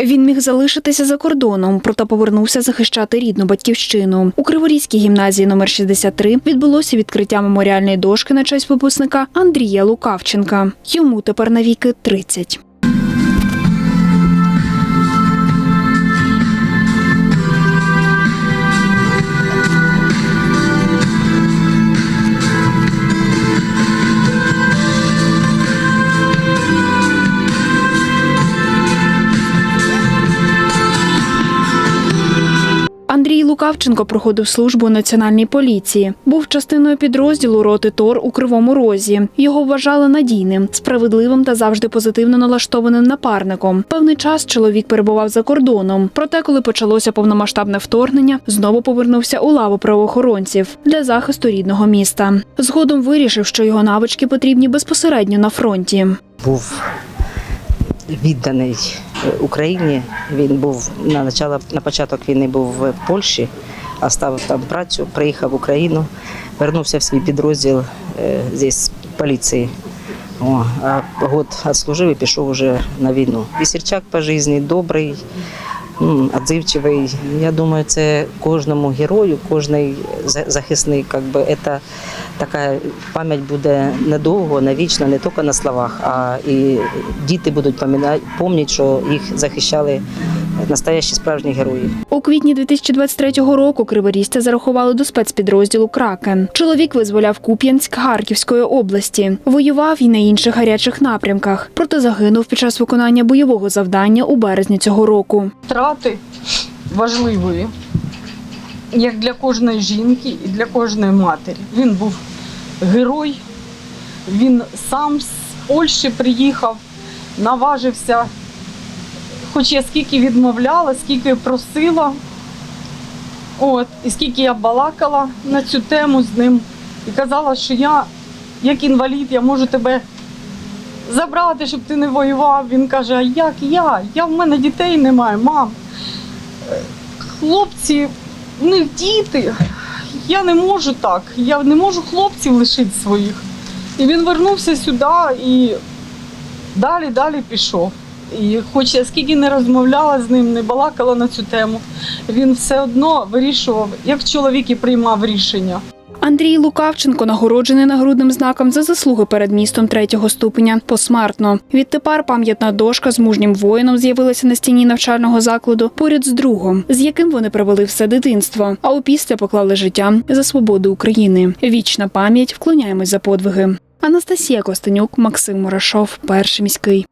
Він міг залишитися за кордоном, проте повернувся захищати рідну батьківщину. У Криворізькій гімназії номер 63 відбулося відкриття меморіальної дошки на честь випускника Андрія Лукавченка. Йому тепер навіки 30. Андрій Лукавченко проходив службу у національній поліції. Був частиною підрозділу роти Тор у Кривому Розі. Його вважали надійним, справедливим та завжди позитивно налаштованим напарником. Певний час чоловік перебував за кордоном. Проте, коли почалося повномасштабне вторгнення, знову повернувся у лаву правоохоронців для захисту рідного міста. Згодом вирішив, що його навички потрібні безпосередньо на фронті. був відданий Україні. Він був на начало, на початок війни був в Польщі, а ставив там працю, приїхав в Україну, вернувся в свій підрозділ з поліції. О, а год відслужив і пішов уже на війну. Вісірчак по житті, добрий, відзивчивий. Я думаю, це кожному герою, кожний захисник, как би, це така пам'ять буде недовго, навічно, не тільки на словах, а і діти будуть пам'ятати, що їх захищали настоящі справжні герої. У квітні 2023 року криворізця зарахували до спецпідрозділу Кракен. Чоловік визволяв Куп'янськ Харківської області, воював і на інших гарячих напрямках. Проте загинув під час виконання бойового завдання у березні цього року. втрати важливої, як для кожної жінки і для кожної матері. Він був герой, він сам з Польщі приїхав, наважився, хоч я скільки відмовляла, скільки просила, от, і скільки я балакала на цю тему з ним і казала, що я, як інвалід, я можу тебе забрати, щоб ти не воював. Він каже: А як я? Я в мене дітей немає, мам. Хлопці, в них діти. Я не можу так. Я не можу хлопців лишити своїх. І він вернувся сюди і далі, далі пішов. Хоч я скільки не розмовляла з ним, не балакала на цю тему, він все одно вирішував, як чоловік і приймав рішення. Андрій Лукавченко нагороджений нагрудним знаком за заслуги перед містом третього ступеня посмертно. Відтепер пам'ятна дошка з мужнім воїном з'явилася на стіні навчального закладу поряд з другом, з яким вони провели все дитинство. А опісля поклали життя за свободу України. Вічна пам'ять вклоняємось за подвиги. Анастасія Костенюк, Максим Мурашов, перший міський.